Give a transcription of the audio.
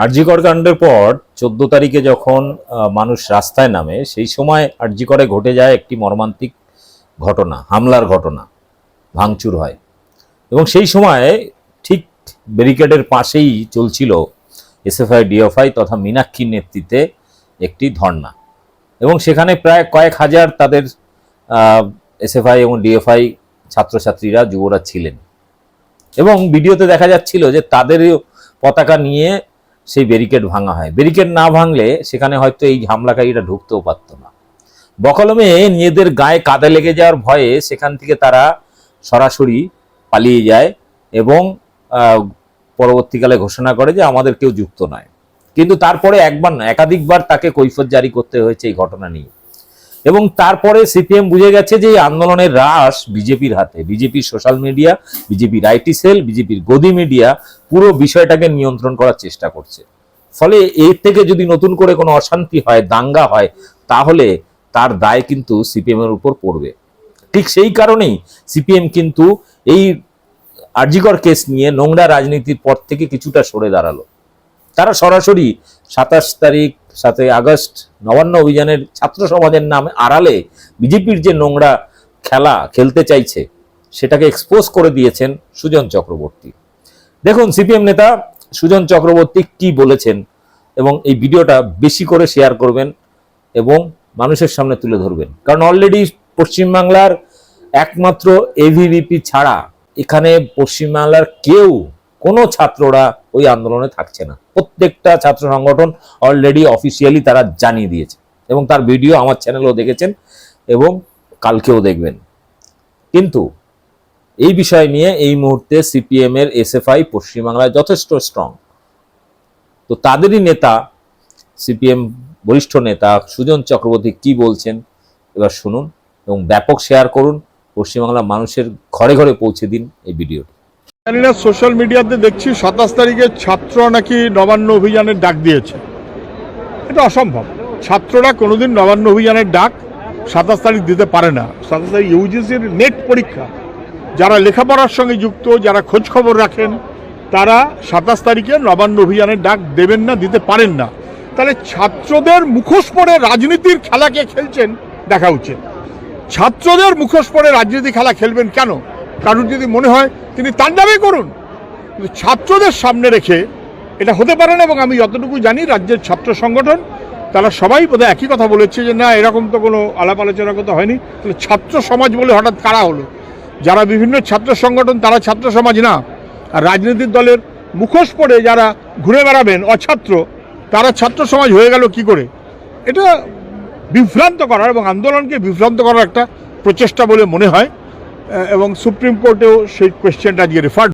আরজিকর কাণ্ডের পর চোদ্দ তারিখে যখন মানুষ রাস্তায় নামে, সেই সময় আরজিকরে ঘটে যায় একটি মর্মান্তিক ঘটনা, হামলার ঘটনা, ভাঙচুর হয়। এবং সেই সময় ঠিক ব্যারিকেডের পাশেই চলছিল এসএফআই ডিএফআই তথা মীনাক্ষীর নেতৃত্বে একটি ধর্ণা। এবং সেখানে প্রায় কয়েক হাজার তাদের এসএফআই এবং ডিএফআই ছাত্রছাত্রীরা যুবরা ছিলেন। এবং ভিডিওতে দেখা যাচ্ছিল যে তাদেরও পতাকা নিয়ে সেই ব্যারিকেড ভাঙা হয়। ব্যারিকেড না ভাঙলে সেখানে হয়তো এই হামলাকারীরা ঢুকতেও পারত না। বকলমে নিজেদের গায়ে কাদা লেগে যাওয়ার ভয়ে সেখান থেকে তারা সরাসরি পালিয়ে যায় এবং পরবর্তীকালে ঘোষণা করে যে আমাদের কেউ যুক্ত নয়। কিন্তু তারপরে একবার না, একাধিকবার তাকে কৈফত জারি করতে হয়েছে এই ঘটনা নিয়ে। এবং তারপরে সিপিএম বুঝে গেছে যে এই আন্দোলনের রাস বিজেপির হাতে। বিজেপির সোশ্যাল মিডিয়া, বিজেপির আইটি সেল, বিজেপির গদি মিডিয়া পুরো বিষয়টাকে নিয়ন্ত্রণ করার চেষ্টা করছে। ফলে এর থেকে যদি নতুন করে কোনো অশান্তি হয়, দাঙ্গা হয়, তাহলে তার দায় কিন্তু সিপিএম এর উপর পড়বে। ঠিক সেই কারণেই সিপিএম কিন্তু এই আরজিকর কেস নিয়ে নোংরা রাজনীতির পর থেকে কিছুটা সরে দাঁড়াল। তারা সরাসরি সাতাশ তারিখ সাতই আগস্ট নবান্ন অভিযানের ছাত্র সমাজের নামে আড়ালে বিজেপির যে নোংরা খেলা খেলতে চাইছে, সেটাকে এক্সপোজ করে দিয়েছেন সুজন চক্রবর্তী। দেখুন, সিপিএম নেতা সুজন চক্রবর্তী কি বলেছেন এবং এই ভিডিওটা বেশি করে শেয়ার করবেন এবং মানুষের সামনে তুলে ধরবেন। কারণ অলরেডি পশ্চিমবাংলার একমাত্র এভিভিপি ছাড়া এখানে পশ্চিমবাংলার কেউ কোনো ছাত্ররা ওই আন্দোলনে থাকছে না। প্রত্যেকটা ছাত্র সংগঠন অলরেডি অফিসিয়ালি তারা জানিয়ে দিয়েছে। এবং তার ভিডিও আমার চ্যানেলেও দেখেছেন এবং কালকেও দেখবেন। কিন্তু এই বিষয় নিয়ে এই মুহূর্তে সিপিএম এর এসএফআই পশ্চিমবাংলায় যথেষ্ট স্ট্রং তো তাদেরই নেতা সিপিএম বরিষ্ঠ নেতা সুজন চক্রবর্তী কি বলছেন এবার শুনুন এবং ব্যাপক শেয়ার করুন। পশ্চিমবাংলার মানুষের ঘরে ঘরে পৌঁছে দিন এই ভিডিওটি জানি না সোশ্যাল মিডিয়াতে দেখছি সাতাশ তারিখে ছাত্র নাকি নবান্ন অভিযানের ডাক দিয়েছে। এটা অসম্ভব। ছাত্ররা কোনোদিন নবান্ন অভিযানের ডাক সাতাশ তারিখ দিতে পারে না। সাতাশ তারিখ ইউজিসির নেট পরীক্ষা। যারা লেখাপড়ার সঙ্গে যুক্ত, যারা খোঁজ খবর রাখেন, তারা সাতাশ তারিখে নবান্ন অভিযানের ডাক দেবেন না, দিতে পারেন না। তাহলে ছাত্রদের মুখোশ পড়ে রাজনীতির খেলাকে খেলছেন দেখা উচিত। ছাত্রদের মুখোশ পড়ে রাজনীতি খেলা খেলবেন কেন? কারণ যদি মনে হয় তিনি তার করুন। কিন্তু ছাত্রদের সামনে রেখে এটা হতে পারে না এবং আমি যতটুকু জানি রাজ্যের ছাত্র সংগঠন, তারা সবাই বোধহয় একই কথা বলেছে যে, না, এরকম তো কোনো আলাপ আলোচনা কথা হয়নি। তাহলে ছাত্র সমাজ বলে হঠাৎ কারা হলো? যারা বিভিন্ন ছাত্র সংগঠন, তারা ছাত্র সমাজ না। আর রাজনৈতিক দলের মুখোশ পড়ে যারা ঘুরে বেড়াবেন, অছাত্র, তারা ছাত্র সমাজ হয়ে গেল কি করে? এটা বিভ্রান্ত করার এবং আন্দোলনকে বিভ্রান্ত করার একটা প্রচেষ্টা বলে মনে হয়। এবং সুপ্রিম কোর্টেও সেই কোয়েশ্চেনটা আজকে রেফার্ড